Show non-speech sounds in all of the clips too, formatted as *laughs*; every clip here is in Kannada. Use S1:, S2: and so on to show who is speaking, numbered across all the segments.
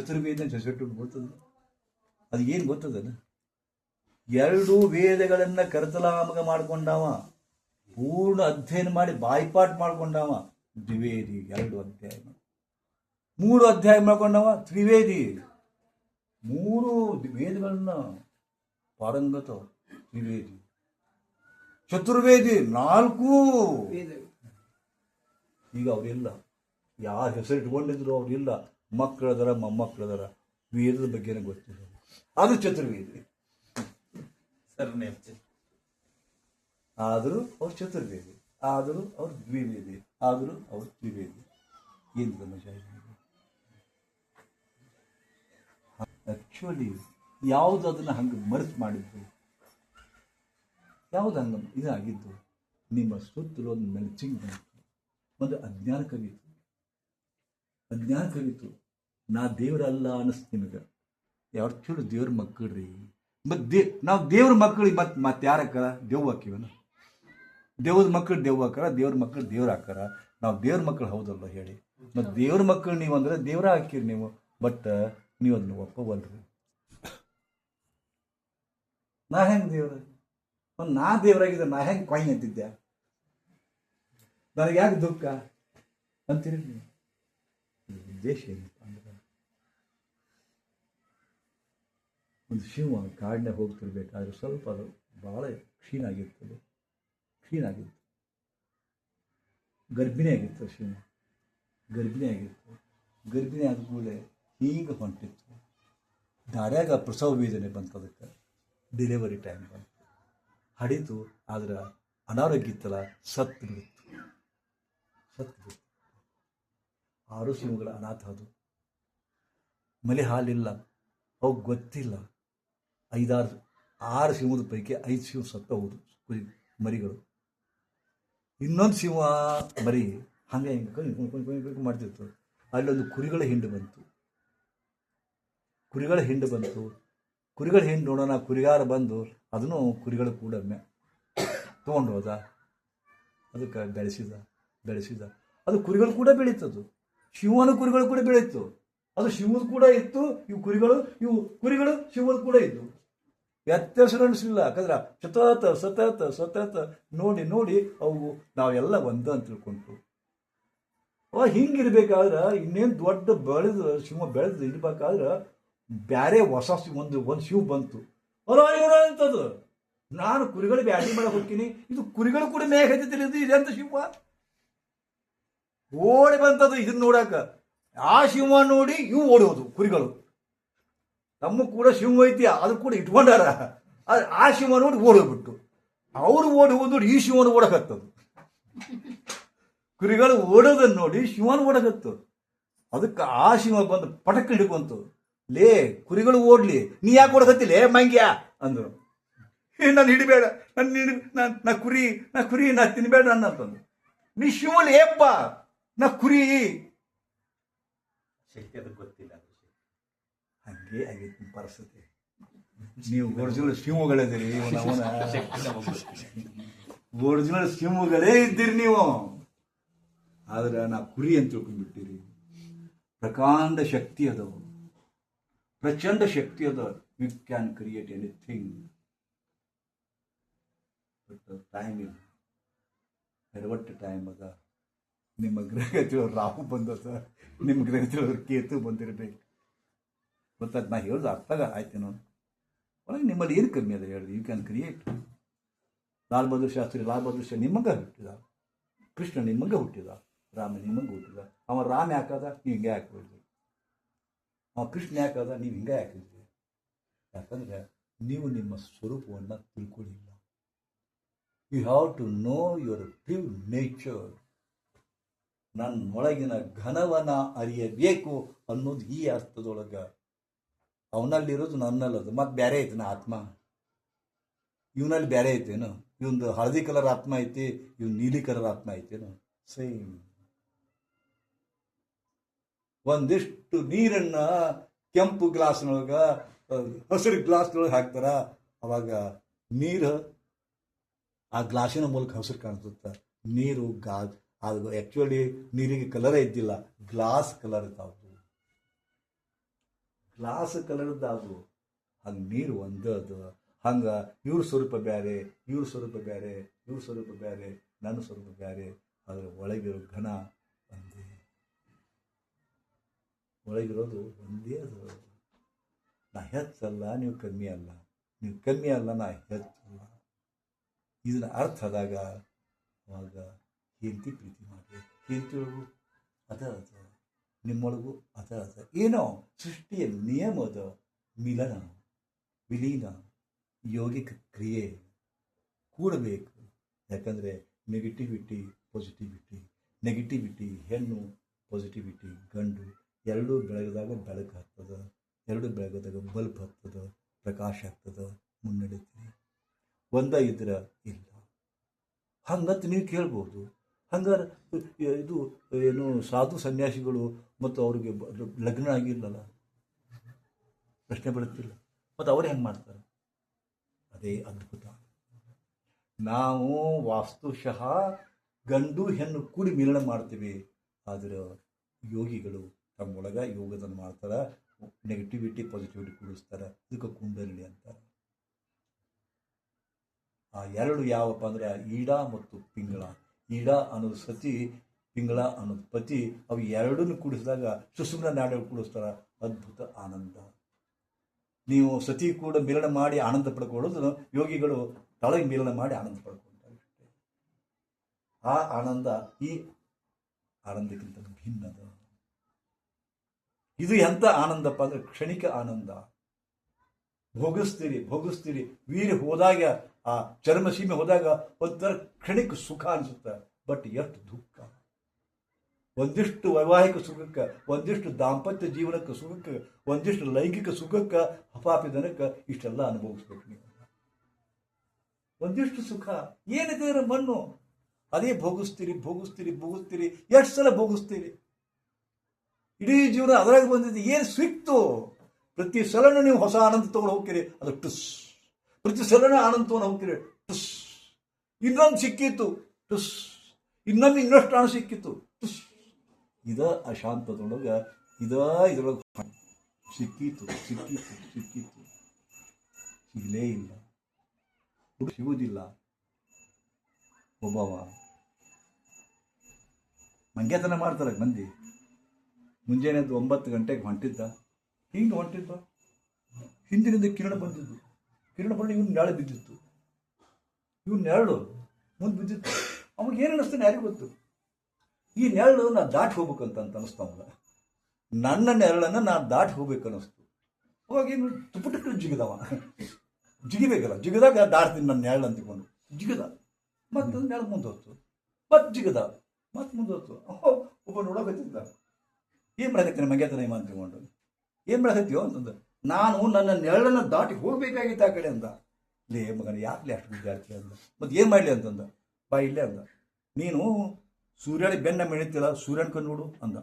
S1: ಚತುರ್ವೇದ ಹೆಸರಿಟ್ಟು ಗೊತ್ತದ? ಅದು ಏನು ಗೊತ್ತದಲ್ಲ ಎರಡು ವೇದಗಳನ್ನ ಕರ್ತಲಾಮಗ ಮಾಡ್ಕೊಂಡವ ಪೂರ್ಣ ಅಧ್ಯಯನ ಮಾಡಿ ಬಾಯ್ಪಾಟ್ ಮಾಡ್ಕೊಂಡವ ದ್ವಿವೇದಿ ಎರಡು ಅಧ್ಯಾಯ. ಮೂರು ಅಧ್ಯಾಯ ಮಾಡ್ಕೊಂಡವ ತ್ರಿವೇದಿ. ಮೂರು ವೇದಗಳನ್ನು ಪಾರಂಗತ ತ್ರಿವೇದಿ. ಚತುರ್ವೇದಿ ನಾಲ್ಕು. ಈಗ ಅವರಿಲ್ಲ. ಯಾರ ಹೆಸರು ಇಟ್ಕೊಂಡಿದ್ರು ಅವರಿಲ್ಲ. ಮಕ್ಕಳದರ ಮೊಮ್ಮಕ್ಕಳದರ ವೀರದ ಬಗ್ಗೆನೇ ಗೊತ್ತಿಲ್ಲ. ಅದು ಚತುರ್ವೇದಿ.
S2: ಸರ್
S1: ಆದರೂ ಅವ್ರು ಚತುರ್ವೇದಿ. ಆದರೂ ಅವ್ರ ದ್ವಿವೇದಿ. ಆದರೂ ಅವ್ರ ತ್ರಿವೇದಿ. ಏನು ತಮಾಷೆ ಆಕ್ಚುಲಿ ಯಾವುದು ಅದನ್ನು ಹಂಗೆ ಮರೆತು ಮಾಡಿದ್ದು? ಯಾವುದು ಹಂಗೆ ಇದಾಗಿದ್ದು? ನಿಮ್ಮ ಸುತ್ತಲೂ ಒಂದು ಮೆಲ್ಚಿಂಗ್ ಬಂತು ಒಂದು ಅಜ್ಞಾನ ಕವಿತು ಅಜ್ಞಾನ ಕವಿತು ನಾ ದೇವರಲ್ಲ ಅನ್ನಿಸ್ತು ನಿಮಗೆ. ಯಾವ ಚೂರು ದೇವ್ರ ರೀ ಮತ್ತು ದೇ, ನಾವು ದೇವ್ರ ಮಕ್ಕಳಿಗೆ ಮತ್ತೆ ಮತ್ತೆ ಯಾರು ಹಾಕಾರ ದೇವ್ ಹಾಕಿವನ ದೇವ್ರ ಮಕ್ಕಳು ದೇವ್ ಹಾಕಾರ ದೇವ್ರ ಮಕ್ಕಳು ದೇವ್ರ ಹಾಕಾರ ನಾವು ದೇವ್ರ ಮಕ್ಕಳು ಹೌದಲ್ಲ ಹೇಳಿ. ಮತ್ತು ದೇವ್ರ ಮಕ್ಕಳು ನೀವು ಅಂದ್ರೆ ದೇವ್ರ ಹಾಕಿರಿ ನೀವು. ಬಟ್ ನೀವು ಅದನ್ನ ಒಪ್ಪವಲ್ರಿ ನಾ ಹೆಂಗೆ ದೇವ್ರ? ಒಂದು ನಾ ದೇವರಾಗಿದ್ದೆ, ನಾ ಹೆಂಗೆ ಕೊಯ್ ಅಂತಿದ್ದೆ? ನನಗೆ ಯಾಕೆ ದುಃಖ? ಅಂತೀರಿ ನೀವು ದೇಶ ಉದ್ದೇಶ ಏನಪ್ಪ ಅಂದ್ರೆ ಒಂದು ಸಿಂಹ ಕಾಡಿನ ಹೋಗ್ತಿರ್ಬೇಕಾದ್ರೆ ಸ್ವಲ್ಪ ಅದು ಭಾಳ ಕ್ಷೀಣಾಗಿರ್ತದೆ ಆಗಿರ್ತದೆ. ಕ್ಷೀಣ ಆಗಿತ್ತು ಗರ್ಭಿಣಿ ಆಗಿತ್ತು ಶಿವ. ಗರ್ಭಿಣಿ ಆಗಿತ್ತು ಗರ್ಭಿಣಿ ಆದ ಕೂಡಲೇ ಹೀಗೆ ಹೊಂಟಿತ್ತು. ದಾರ್ಯಾಗ ಪ್ರಸವ ವೇದನೆ ಬಂತು ಅದಕ್ಕೆ ಡೆಲಿವರಿ ಟೈಮ್ ಬಂತು. ಹಡಿತು, ಆದ್ರೆ ಅನಾರೋಗ್ಯ ಇತ್ತಲ್ಲ, ಸತ್ತು ಬಿಡ್ತು. ಸತ್ತು ಬಿಡ್ತು. ಆರು ಸಿಂಹಗಳ ಅನಾಥ ಅದು ಮಲೆ ಹಾಲಿಲ್ಲ. ಅವು ಗೊತ್ತಿಲ್ಲ. ಐದಾರು, ಆರು ಸಿಂಹದ ಪೈಕಿ ಐದು ಸಿಂಹ ಸತ್ತ ಹೋದ್ರು ಕುರಿ ಮರಿಗಳು. ಇನ್ನೊಂದು ಸಿಂಹ ಮರಿ ಹಂಗೆ ಹಿಂಗೆ ಮಾಡ್ತಿತ್ತು. ಅಲ್ಲೊಂದು ಕುರಿಗಳ ಹಿಂಡು ಬಂತು. ಕುರಿಗಳ ಹಿಂಡು ಬಂತು. ಕುರಿಗಳ ಹಿಂಡು ನೋಡೋಣ, ಕುರಿಗಾರ ಬಂದು ಅದನ್ನು ಕುರಿಗಳು ಕೂಡ ತೊಗೊಂಡು ಹೋದ. ಅದಕ್ಕೆ ಬೆಳೆಸಿದ ಬೆಳೆಸಿದ. ಅದು ಕುರಿಗಳು ಕೂಡ ಬೆಳೀತದು ಶಿವನ ಕುರಿಗಳು ಕೂಡ ಬೆಳೀತು. ಅದು ಶಿವದ ಕೂಡ ಇತ್ತು, ಇವು ಕುರಿಗಳು ಇವು ಕುರಿಗಳು ಶಿವದ ಕೂಡ ಇದ್ದು. ವ್ಯತ್ಯಾಸ ಅನಿಸಲಿಲ್ಲ ಯಾಕಂದ್ರೆ ಸತತ ಸತತ ಸತತ ನೋಡಿ ನೋಡಿ ಅವು ನಾವೆಲ್ಲ ಒಂದ ಅಂತ ತಿಳ್ಕೊಂಡ್ರು. ಅವ ಹಿಂಗಿರ್ಬೇಕಾದ್ರೆ ಇನ್ನೇನು ದೊಡ್ಡ ಬೆಳೆದು, ಶಿವ ಬೆಳೆದು ಇರ್ಬೇಕಾದ್ರೆ ಬ್ಯಾರೆ ಹೊಸ ಒಂದು ಒಂದು ಶಿವ ಬಂತು. ಅಂತದ್ದು ನಾನು ಕುರಿಗಳು ಬ್ಯಾಡಿ ಮಾಡಕ್ ಹೋಗ್ತೀನಿ. ಇದು ಕುರಿಗಳು ಕೂಡ ಮೇಘ ಇದು ಇದೆಂತ ಶಿವ. ಓಡಿ ಬಂತದು ಇದನ್ನ ನೋಡಾಕ. ಆ ಶಿವ ನೋಡಿ ಇವು ಓಡೋದು ಕುರಿಗಳು. ತಮ್ಮ ಕೂಡ ಶಿವ ಐತಿ, ಅದು ಕೂಡ ಇಟ್ಕೊಂಡಾರ. ಆ ಶಿವ ನೋಡಿ ಓಡೋಗ್ಬಿಟ್ಟು. ಅವರು ಓಡಿ ನೋಡಿ ಈ ಶಿವನ ಓಡಕತ್ತದು. ಕುರಿಗಳು ಓಡೋದನ್ನು ನೋಡಿ ಶಿವನ ಓಡಕತ್ತು ಅದಕ್ಕೆ ಆ ಶಿವ ಬಂದು ಪಟಕ್ ಹಿಡ್ಕೊಂತು. ಲೇ, ಕುರಿಗಳು ಓಡ್ಲಿ, ನೀ ಯಾಕೆ ಓಡಕತ್ತಿಲ್ಲ ಮಂಗ್ಯ, ಅಂದರು. ನಾನು ಹಿಡಿಬೇಡ ನನ್ನ ಹಿಡಿ, ನಾನು, ನಾ ಕುರಿ ನಾ ಕುರಿ, ನಾ ತಿನ್ಬೇಡ ಅನ್ನಂತಂದು ನೀ ಶಿವನ್ ಏಪ್ಪ, ನಾ ಕುರಿ.
S2: ಶಕ್ತಿ ಅದಕ್ಕೆ ಗೊತ್ತಿಲ್ಲ
S1: ಹಂಗೆ ಆಗೈತಿ ಪರಿಸ್ಥಿತಿ. ನೀವು ಒರಿಜಿನಲ್ *laughs*
S2: ಗೊತ್ತಿಲ್ಲ.
S1: ಒರಿಜಿನಲ್ ಶಿವಗಳೇ ಇದ್ದೀರಿ ನೀವು. ಆದ್ರೆ ನಾ ಕುರಿ ಅಂತ ತಿಳ್ಕೊಂಡ್ಬಿಟ್ಟಿರಿ. ಪ್ರಕಾಂಡ ಶಕ್ತಿ ಅದು. ಪ್ರಚಂಡ ಶಕ್ತಿ ಅದ. You can create anything but time ಇಲ್ಲ. ಎಡವಟ್ಟು ಟೈಮ್ ಅದ. ನಿಮ್ಮ ಗ್ರಹಗತಿಯವರು ರಾಹು ರಾಹು ಬಂದದ ನಿಮ್ಮ ಗ್ರಹಗತಿಯವರು ಕೇತು ಬಂದಿರಬೇಕು. ಗೊತ್ತಾಯ್ತು ನಾ ಹೇಳೋದು ಅರ್ಥ ಆಯ್ತೇನೋ ಒಳಗೆ ನಿಮ್ಮಲ್ಲಿ ಏನು ಕಮ್ಮಿ ಅದ ಹೇಳಿದೆ you can create Lal Bahadur Shastri, Lal Bahadur Shastri ನಿಮ್ಮಂಗ ಹುಟ್ಟಿದ. ಕೃಷ್ಣ ನಿಮ್ಮಂಗ ಹುಟ್ಟಿದ. ರಾಮ ನಿಮ್ಮಂಗ ಹುಟ್ಟಿದ. ಅವ ರಾಮ ಯಾಕಾದ ನೀವು ಹಿಂಗೆ ಹಾಕ್ಬಿಡ್ರಿ ಅವ ಕೃಷ್ಣ ಯಾಕಾದ ನೀವು ಹಿಂಗೆ ಹಾಕಿದ್ರಿ ಯಾಕಂದ್ರೆ ನೀವು ನಿಮ್ಮ ಸ್ವರೂಪವನ್ನು ತಿಳ್ಕೊಳ್ಳಿಲ್ಲ you have to know your true nature ನನ್ನೊಳಗಿನ ಘನವನ ಅರಿಯಬೇಕು ಅನ್ನೋದು ಈ ಅರ್ಥದೊಳಗೆ. ಅವನಲ್ಲಿರೋದು ನನ್ನಲ್ಲದು. ಮತ್ತೆ ಬೇರೆ ಐತನ ಆತ್ಮ. ಇವನಲ್ಲಿ ಬೇರೆ ಐತೇನು ಇವಂದು ಹಳದಿ ಕಲರ್ ಆತ್ಮ ಐತಿ ಇವ್ ನೀಲಿ ಕಲರ್ ಆತ್ಮ ಐತೇನು ಸೇಮ್. ಒಂದಿಷ್ಟು ನೀರನ್ನ ಕೆಂಪು ಗ್ಲಾಸ್ನೊಳಗ ಹಸಿರು ಗ್ಲಾಸ್ನೊಳಗೆ ಹಾಕ್ತಾರ. ಅವಾಗ ನೀರು ಆ ಗ್ಲಾಸಿನ ಮೂಲಕ ಹಸಿರು ಕಾಣಿಸುತ್ತ ನೀರು ಗಾ ಅದು ಆ್ಯಕ್ಚುಲಿ ನೀರಿಗೆ ಕಲರೇ ಇದ್ದಿಲ್ಲ. ಗ್ಲಾಸ್ ಕಲರ್ ಇದ್ದಾವು ಗ್ಲಾಸ್ ಕಲರ್ ಅದು ಹಂಗೆ ನೀರು ಒಂದೇ ಅದು ಹಂಗೆ ಇವ್ರ ಸ್ವರೂಪ ಬೇರೆ ಇವ್ರ ಸ್ವರೂಪ ಬೇರೆ ಇವ್ರ ಸ್ವರೂಪ ಬೇರೆ ನನ್ನ ಸ್ವರೂಪ ಬೇರೆ ಅದರ ಒಳಗಿರೋ ಘನ ಒಂದೇ. ಒಳಗಿರೋದು ಒಂದೇ ಅದು. ನಾ ಹೆಚ್ಚಲ್ಲ, ನೀವು ಕಮ್ಮಿ ಅಲ್ಲ. ನೀವು ಕಮ್ಮಿ ಅಲ್ಲ, ನಾ ಹೆಚ್ಚಲ್ಲ. ಇದನ್ನ ಅರ್ಥ ಆದಾಗ ಅವಾಗ ಹೆಂಡತಿ ಪ್ರೀತಿ ಮಾಡಿ ಹೆಂಡತಿಯೊಳಗು ಅದ ಅದ. ನಿಮ್ಮೊಳಗೂ ಅದ ಅದ. ಏನೋ ಸೃಷ್ಟಿಯ ನಿಯಮದ ಮಿಲನ, ವಿಲೀನ, ಯೋಗಿಕ ಕ್ರಿಯೆ ಕೂಡಬೇಕು. ಯಾಕಂದರೆ ನೆಗೆಟಿವಿಟಿ ಪಾಸಿಟಿವಿಟಿ ನೆಗೆಟಿವಿಟಿ ಹೆಣ್ಣು ಪಾಸಿಟಿವಿಟಿ ಗಂಡು, ಎರಡೂ ಬೆಳಗದಾಗ ಬೆಳಕು ಹತ್ತದ, ಎರಡು ಬೆಳಗದಾಗ ಬಲ್ಬ್ ಹತ್ತದ, ಪ್ರಕಾಶ ಆಗ್ತದೆ ಮುನ್ನಡೀತೀವಿ ಒಂದ ಇದ್ರ ಇಲ್ಲ. ಹಂಗಂತ ನೀವು ಕೇಳ್ಬೋದು. ಹಂಗಾರೆ ಇದು, ಏನು ಸಾಧು ಸನ್ಯಾಸಿಗಳು ಮತ್ತು ಅವರಿಗೆ ಲಗ್ನ ಆಗಿಲ್ಲಲ್ಲ ಪ್ರಶ್ನೆ ಬರುತ್ತಿಲ್ಲ. ಮತ್ತು ಅವರು ಹೆಂಗೆ ಮಾಡ್ತಾರೆ? ಅದೇ ಅದ್ಭುತ. ನಾವು ವಾಸ್ತುಶಃ ಗಂಡು ಹೆಣ್ಣು ಕೂಡಿ ಮಿಲನ ಮಾಡ್ತೀವಿ. ಆದರೆ ಯೋಗಿಗಳು ತಮ್ಮೊಳಗ ಯೋಗದನ್ನು ಮಾಡ್ತಾರೆ ನೆಗೆಟಿವಿಟಿ ಪಾಸಿಟಿವಿಟಿ ಕೂಡಿಸ್ತಾರೆ. ಇದಕ್ಕೆ ಕುಂಡಲಿ ಅಂತಾರೆ. ಆ ಎರಡು ಯಾವಪ್ಪ ಅಂದರೆ ಈಡ ಮತ್ತು ಪಿಂಗಳ. ಈಡ ಅನ್ನೋದು ಸತಿ ಪಿಂಗಳ ಅನ್ನೋದು ಪತಿ, ಅವು ಎರಡನ್ನು ಕೂಡಿಸಿದಾಗ ಸುಸುಮ್ನ ನಾಡ ಕೂಡಿಸ್ತಾರ. ಅದ್ಭುತ ಆನಂದ. ನೀವು ಸತಿ ಕೂಡ ಮಿಲನ ಮಾಡಿ ಆನಂದ ಪಡ್ಕೊಳ್ಳೋದು ಯೋಗಿಗಳು ತಳಗೆ ಮಿಲನ ಮಾಡಿ ಆನಂದ ಪಡ್ಕೊಳ್ತಾರೆ. ಆ ಆನಂದ ಈ ಆನಂದಕ್ಕಿಂತ ಭಿನ್ನದ. ಇದು ಎಂಥ ಆನಂದಪ್ಪ ಅಂದ್ರೆ ಕ್ಷಣಿಕ ಆನಂದ. ಭೋಗಿಸ್ತೀರಿ ಭೋಗಿಸ್ತೀರಿ, ವೀರ ಹೋದಾಗ ಆ ಚರ್ಮ ಸೀಮೆ ಹೋದಾಗ ಒಂಥರ ಕ್ಷಣಿಕ ಸುಖ ಅನಿಸುತ್ತೆ. ಬಟ್ ಎಷ್ಟು ದುಃಖ. ಒಂದಿಷ್ಟು ವೈವಾಹಿಕ ಸುಖಕ್ಕೆ, ಒಂದಿಷ್ಟು ದಾಂಪತ್ಯ ಜೀವನಕ್ಕೆ ಸುಖಕ್ಕೆ, ಒಂದಿಷ್ಟು ಲೈಂಗಿಕ ಸುಖಕ್ಕೆ ಹಪಾಪಿದನಕ್ಕೆ ಇಷ್ಟೆಲ್ಲ ಅನುಭವಿಸ್ಬೇಕು ನೀವು. ಒಂದಿಷ್ಟು ಸುಖ. ಏನಿದೆ ಮಣ್ಣು. ಅದೇ ಭೋಗಿಸ್ತೀರಿ ಭೋಗಿಸ್ತೀರಿ ಭೋಗಿಸ್ತೀರಿ. ಎಷ್ಟು ಸಲ ಭೋಗಿಸ್ತೀರಿ? ಇಡೀ ಜೀವನ ಅದರಾಗ ಬಂದಿದೆ ಏನು ಸಿಕ್ತು? ಪ್ರತಿ ಸಲನೂ ನೀವು ಹೊಸ ಆನಂದ ತಗೊಂಡು ಹೋಗ್ತೀರಿ. ಅದು ಟುಸ್ ಪ್ರತಿ ಸಲನೇ ಆನಂದವನ್ನು ಹೋಗ್ತೀರಿ ಟುಸ್. ಇನ್ನೊಂದು ಸಿಕ್ಕಿತ್ತು. ಟುಸ್. ಇನ್ನೊಂದು ಇನ್ನಷ್ಟು ಹಣ ಸಿಕ್ಕಿತ್ತು. ಟುಸ್. ಇದ ಅಶಾಂತದೊಳಗೆ ಇದ ಇದ್ರೊಳಗೆ ಸಿಕ್ಕಿತ್ತು ಸಿಕ್ಕಿತ್ತು ಸಿಕ್ಕಿತ್ತು. ಸಿಗಲೇ ಇಲ್ಲ. ಸಿಗುವುದಿಲ್ಲ ಒಬ್ಬವ ಮಂಗ್ಯತನ ಮಾಡ್ತಾರೆ ಮಂದಿ. ಮುಂಜಾನೆ ಒಂಬತ್ತು ಗಂಟೆಗೆ ಹೊಂಟಿದ್ದ. ಹಿಂಗೆ ಹೊಂಟಿದ್ದ. ಹಿಂದಿನಿಂದ ಕಿರಣ ಬಂದಿದ್ದು. ಕಿರಣ ಬಂದು ಇವ್ನು ನೆರಳು ಬಿದ್ದಿತ್ತು. ಇವ್ನು ನೆರಳು ಮುಂದೆ ಬಿದ್ದಿತ್ತು. ಅವಾಗ ಏನು ಅನ್ನಿಸ್ತಾನೆ ಯಾರಿಗೂ ಗೊತ್ತು? ಈ ನೆರಳು ನಾ ದಾಟಿ ಹೋಗ್ಬೇಕಂತ ಅಂತ ಅನಿಸ್ತು ಅವನ ನನ್ನ ನೆರಳನ್ನು ನಾ ದಾಟಿ ಹೋಗ್ಬೇಕು ಅನ್ನಿಸ್ತು ಅವಾಗ ಏನು ತುಪ್ಪುಟಕ್ಕೆ ಜಿಗಿದವ ಜಿಗಿಬೇಕಲ್ಲ ಜಿಗಿದಾಗ ದಾಟ್ತೀನಿ ನನ್ನ ನೆರಳು ಅಂತಿಕೊಂಡು ಜಿಗಿದ. ಮತ್ತೆ ನೆರಳು ಮುಂದೆ ಮತ್ತೆ ಜಿಗದ. ಮತ್ತೆ ಮುಂದೆ ಅಹೋ, ಒಬ್ಬ ನೋಡೋಕತ್ತಿದ್ದ. ಏನು ಮಾಡಕತ್ತೀನಿ ಮಗ್ಯಾತನ ಏಮ ತಿಳ್ಕೊಂಡು. ಏನು ಮಾಡಕತ್ತೀವೋ ಅಂತಂದ. ನಾನು ನನ್ನ ನೆರಳನ್ನು ದಾಟಿ ಹೋಗಬೇಕಾಗಿತ್ತು ಆ ಕಡೆ ಅಂದ. ಲೇ ಮಗನ ಯಾಕೆ ಅಷ್ಟು ವಿದ್ಯಾರ್ಥಿ ಅಂದ? ಮತ್ತೆ ಏನು ಮಾಡಲಿ ಅಂತಂದ. ಬಾ ಇಲ್ಲೇ ಅಂದ. ನೀನು ಸೂರ್ಯನ ಬೆನ್ನ ಮೆಳಿತಿಲ್ಲ ಸೂರ್ಯನ ಕಣ್ಣು ನೋಡು ಅಂದ.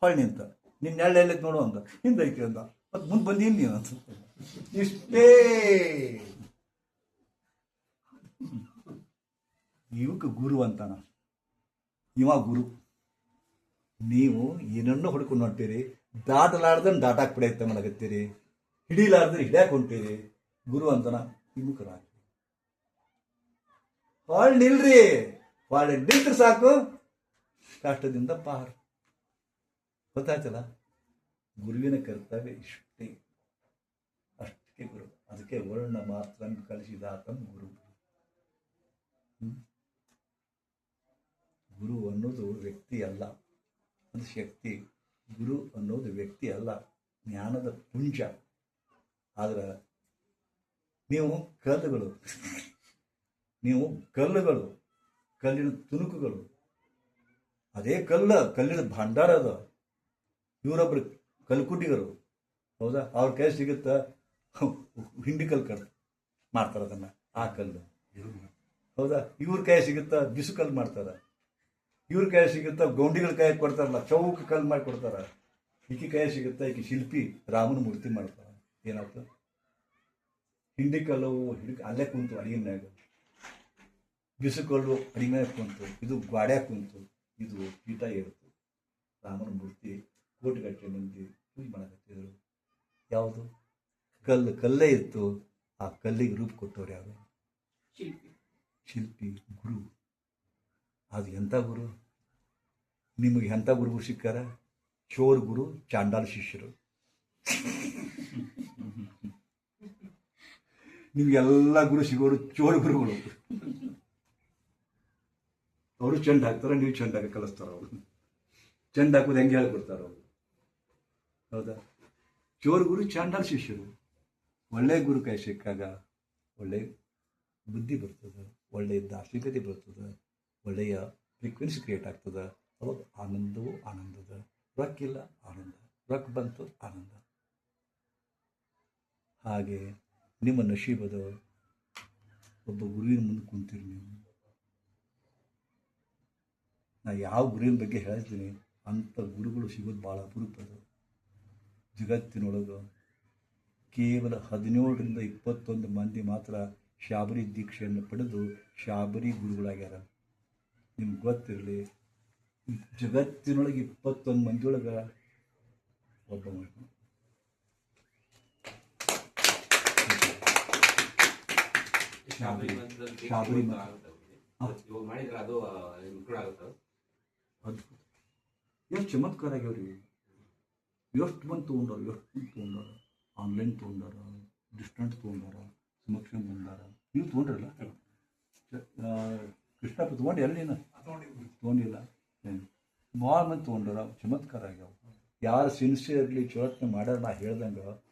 S1: ಹೊಳ್ ನಿಂತ. ನಿನ್ನ ನೆರಳು ನೋಡು ಅಂದ. ಹಿಂದೈತಿ ಅಂದ. ಮತ್ತೆ ಮುಂದೆ ಬಂದೀನಿ ನೀನು ಅಂತ. ಇಷ್ಟೇ. ಇವಕ್ಕೆ ಗುರು ಅಂತಾನ. ಇವ ಗುರು. ನೀವು ಏನನ್ನು ಹೊಡ್ಕೊಂಡು ಹೊಂಟೀರಿ? ದಾಟಲಾರ್ದನ್ ದಾಟಾಕ್ ಪ್ರಯತ್ನ ಮಾಡಕತ್ತೀರಿ ಹಿಡಿಲಾರ್ದನ್ ಹಿಡ್ಯಾಕ್ ಹೊಂಟೀರಿ. ಗುರು ಅಂತನ ವಿಮುಖರಾಗಿ ಹೊಳ್ ನಿಲ್ರಿ. ಹೊಳ್ ನಿಲ್ತ್ರಿ ಸಾಕು. ಕಷ್ಟದಿಂದ ಪಾರು. ಗೊತ್ತಾಯ್ತಲ್ಲ? ಗುರುವಿನ ಕರ್ತವ್ಯ ಇಷ್ಟೇ. ಅಷ್ಟಕ್ಕೆ ಗುರು. ಅದಕ್ಕೆ ವರ್ಣ ಮಾತ್ರ ಕಲಿಸಿದಾತಂ ಗುರು? ಗುರು ಅನ್ನೋದು ವ್ಯಕ್ತಿ ಅಲ್ಲ. ಅದು ಶಕ್ತಿ. ಗುರು ಅನ್ನೋದು ವ್ಯಕ್ತಿ ಅಲ್ಲ, ಜ್ಞಾನದ ಪುಂಜ. ಆದ್ರೆ ನೀವು ಕಲ್ಲುಗಳು ನೀವು ಕಲ್ಲುಗಳು, ಕಲ್ಲಿನ ತುಣುಕುಗಳು. ಅದೇ ಕಲ್ಲ, ಕಲ್ಲಿನ ಭಂಡಾರ ಅದ. ಇವರೊಬ್ರು ಕಲ್ಕುಟಿಗರು ಹೌದಾ? ಅವ್ರ ಕೈ ಸಿಗುತ್ತಾ ಹಿಂಡಿ ಕಲ್ಲು ಕಡ್, ಮಾಡ್ತಾರೆ ಅದನ್ನ, ಆ ಕಲ್ಲು. ಹೌದಾ? ಇವ್ರ ಕೈ ಸಿಗುತ್ತಾ ಬಿಸು ಕಲ್ಲು ಮಾಡ್ತಾರೆ. ಇವ್ರ ಕೈ ಸಿಗುತ್ತಾ ಗೌಂಡಿಗಳ ಕೈ ಕೊಡ್ತಾರಲ್ಲ ಚೌಕ ಕಲ್ಲು ಮಾಡಿ ಕೊಡ್ತಾರ. ಈಕಿ ಕೈ ಸಿಗುತ್ತಾ ಈಕೆ ಶಿಲ್ಪಿ ರಾಮನ ಮೂರ್ತಿ ಮಾಡ್ತಾರೆ ಏನಾಯ್ತು ಹಿಂಡಿ ಕಲ್ಲು ಹಿಡಿಕ ಅಲ್ಲೇ ಕುಂತು ಅಡಿಗಿನ್ಯಾಗ ಬಿಸುಕಲ್ಲು ಕಲ್ಲು ಅಡಿಗೆ ಮ್ಯಾಗ ಕುಂತು ಇದು ಗ್ವಾಡ್ಯಾಗ ಕುಂತು ಇದು ಪೀಠ ಇರುತ್ತೆ ರಾಮನ ಮೂರ್ತಿ ಕೋಟಿಗಟ್ಟಲೆ ಮಂದಿ ಪೂಜೆ ಮಾಡಕತ್ತಿದ್ರು ಯಾವುದು? ಕಲ್ಲು ಕಲ್ಲೇ ಇತ್ತು. ಆ ಕಲ್ಲಿಗೆ ರೂಪ ಕೊಟ್ಟವ್ರು ಯಾರು?
S3: ಶಿಲ್ಪಿ.
S1: ಶಿಲ್ಪಿ ಗುರು. ಅದು ಎಂಥ ಗುರು? ನಿಮಗೆ ಎಂಥ ಗುರುಗಳು ಸಿಕ್ಕಾರ? ಚೋರ್ ಗುರು, ಚಾಂಡಾಲ್ ಶಿಷ್ಯರು. ನಿಮ್ಗೆಲ್ಲ ಗುರು ಸಿಗೋರು ಚೋರ್ ಗುರುಗಳು. ಅವರು ಚೆಂಡ ಹಾಕ್ತಾರೆ, ನೀವು ಚೆಂಡ ಹಾಕಿ ಕಲಿಸ್ತಾರೆ ಅವರು. ಚೆಂಡ ಹಾಕೋದು ಹೆಂಗೆ ಹೇಳ್ಕೊಡ್ತಾರೆ ಅವರು? ಹೌದಾ? ಚೋರ್ ಗುರು, ಚಾಂಡಾಲ್ ಶಿಷ್ಯರು. ಒಳ್ಳೆ ಗುರು ಕೈ ಸಿಕ್ಕಾಗ ಒಳ್ಳೆ ಬುದ್ಧಿ ಬರ್ತದೆ ಒಳ್ಳೆಯ ದಾರ್ಶನಿಕತೆ ಬರ್ತದೆ, ಒಳ್ಳೆಯ ಫ್ರೀಕ್ವೆನ್ಸಿ ಕ್ರಿಯೇಟ್ ಆಗ್ತದೆ. ಅವಾಗ ಆನಂದವೂ ಆನಂದದ, ರೊಕ್ಕಿಲ್ಲ ಆನಂದ ರೊಕ್ಕ ಬಂತು ಆನಂದ. ಹಾಗೆ ನಿಮ್ಮ ನಶೀಬದ ಒಬ್ಬ ಗುರುವಿನ ಮುಂದೆ ಕುಂತೀರಿ ನೀವು. ನಾ ಯಾವ ಗುರುವಿನ ಬಗ್ಗೆ ಹೇಳ್ತೀನಿ, ಅಂಥ ಗುರುಗಳು ಸಿಗೋದು ಭಾಳ ಅಪರೂಪ ಅದು. ಜಗತ್ತಿನೊಳಗೆ ಕೇವಲ ಹದಿನೇಳರಿಂದ ಇಪ್ಪತ್ತೊಂದು ಮಂದಿ ಮಾತ್ರ ಶಾಬರಿ ದೀಕ್ಷೆಯನ್ನು ಪಡೆದು ಶಾಬರಿ ಗುರುಗಳಾಗ್ಯಾರ. ನಿಮ್ಗೆ ಗೊತ್ತಿರಲಿ ಜಗತ್ತಿನೊಳಗೆ ಇಪ್ಪತ್ತೊಂದು ಮಂದಿಯೊಳಗೆ ಒಬ್ಬ ಮನುಷ್ಯ.
S4: ಶಾಬರಿ
S1: ಎಷ್ಟು ಚಮತ್ಕಾರ ಆಗ್ಯಾವ್ರಿ ಎಷ್ಟು ಮಂದಿ ತೊಗೊಂಡಾರ ಎಷ್ಟು ಮಂದಿ ತೊಗೊಂಡಾರ ಆನ್ಲೈನ್ ತೊಗೊಂಡಾರ ಡಿಸ್ಟೆಂಟ್ ತೊಗೊಂಡಾರ ಸಮಕ್ಷ ಬಂದಾರ. ನೀವು ತೊಗೊಂಡ್ರಲ್ಲ? ಕೃಷ್ಣಪ್ಪ ತೊಗೊಂಡು ಎಲ್ಲಿ ನೀನು ತೊಗೊಂಡಿಲ್ಲ. ಭಾಳ ಮಂದಿ ತೊಗೊಂಡಾರ ಚಮತ್ಕಾರ ಆಗ್ಯಾವ ಯಾರು ಸಿನ್ಸಿಯರ್ಲಿ ಚೋತ್ನೆ ಮಾಡ್ಯಾರ ನಾ ಹೇಳ್ದಂಗೆ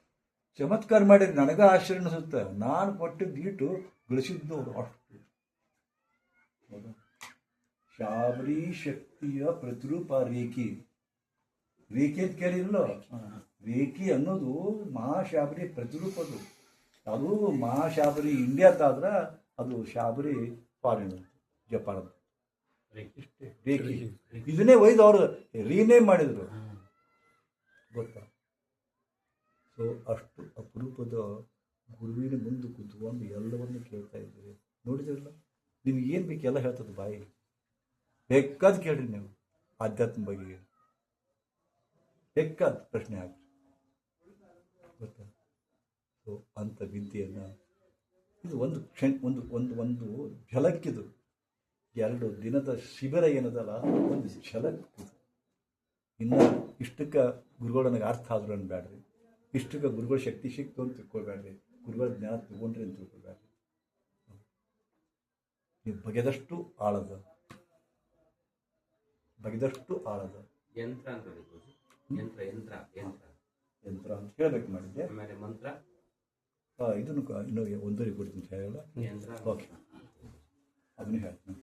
S1: ಚಮತ್ಕಾರ ಮಾಡಿದ್ರೆ ನನಗೆ ಆಶ್ಚರ್ಯ ಅನಿಸುತ್ತೆ. ನಾನು ಕೊಟ್ಟಿದ್ದು ಗೀಟು ಗಳಿಸಿದ್ದು ಅವರು ಅಷ್ಟು. ಶಾಬರಿ ಶಕ್ತಿಯ ಪ್ರತಿರೂಪ ರೇಖಿ. ರೇಖಿ ಅಂತ ಕೇಳಿಲ್ಲ ರೇಖಿ ಅನ್ನೋದು ಮಹಾಶಾಬರಿ ಪ್ರತಿರೂಪದು ಅದು ಮಹಾಶಾಬರಿ ಇಂಡಿಯಾದಾದ್ರೆ ಅದು ಶಾಬರಿ ಫಾರಿನ್ ಜಪಾನ್ ಇದನ್ನೇ ಒಯ್ದು ಅವರು ರೀನೇಮ್ ಮಾಡಿದ್ರು. ಗೊತ್ತಾ? ಸೊ ಅಷ್ಟು ಅಪರೂಪದ ಗುರುವಿನ ಮುಂದೆ ಕುತ್ಕೊಂಡು ಎಲ್ಲವನ್ನು ಕೇಳ್ತಾ ಇದ್ದೆ ನೋಡಿದ್ರಲ್ಲ ನಿಮ್ಗೆ ಏನು ಬೇಕು ಎಲ್ಲ ಹೇಳ್ತದೆ ಬಾಯಿ. ಬೇಕಾದ ಕೇಳ್ರಿ ನೀವು. ಆಧ್ಯಾತ್ಮ ಬಗ್ಗೆ. ಬೇಕಾದ ಪ್ರಶ್ನೆ ಹಾಕಿ ಗೊತ್ತಾ? ಸೊ ಅಂಥ ವಿದ್ಯೆಯನ್ನು ಇದು ಒಂದು ಕ್ಷಣ, ಒಂದು ಒಂದು ಒಂದು ಝಲಕ್ಕಿದು ಎರಡು ದಿನದ ಶಿಬಿರ ಏನದಲ್ಲ ಒಂದು ಛಲ ಇನ್ನು ಇಷ್ಟಕ್ಕೆ ಗುರುಗಳು ನನಗೆ ಅರ್ಥ ಆದ್ರು ಅನ್ಬೇಡ್ರಿ ಇಷ್ಟಕ್ಕೆ ಗುರುಗಳ ಶಕ್ತಿ ಸಿಕ್ತು ಅಂತ ತಿಳ್ಕೊಳ್ಬೇಡ್ರಿ ಗುರುಗಳ ಜ್ಞಾನ ತಗೊಂಡ್ರಿ ಅಂತ ತಿಳ್ಕೊಳ್ಬೇಡ್ರಿ ನೀವು ಬಗೆದಷ್ಟು ಆಳದ. ಬಗೆದಷ್ಟು ಆಳದ.
S4: ಯಂತ್ರ ಅಂತ ಯಂತ್ರ ಯಂತ್ರ ಯಂತ್ರ.
S1: ಯಂತ್ರ ಅಂತ ಹೇಳಬೇಕು ಮಾಡಿದ್ದೆ.
S4: ಆಮೇಲೆ ಮಂತ್ರ.
S1: ಹಾಂ ಇದನ್ನು ಇನ್ನೂ ಒಂದೂವರೆ ಕೊಡ್ತೀನಿ ಹೇಳಲ್ಲ.
S4: ಯಂತ್ರ.
S1: ಓಕೆ. ಅದನ್ನು ಹೇಳಿ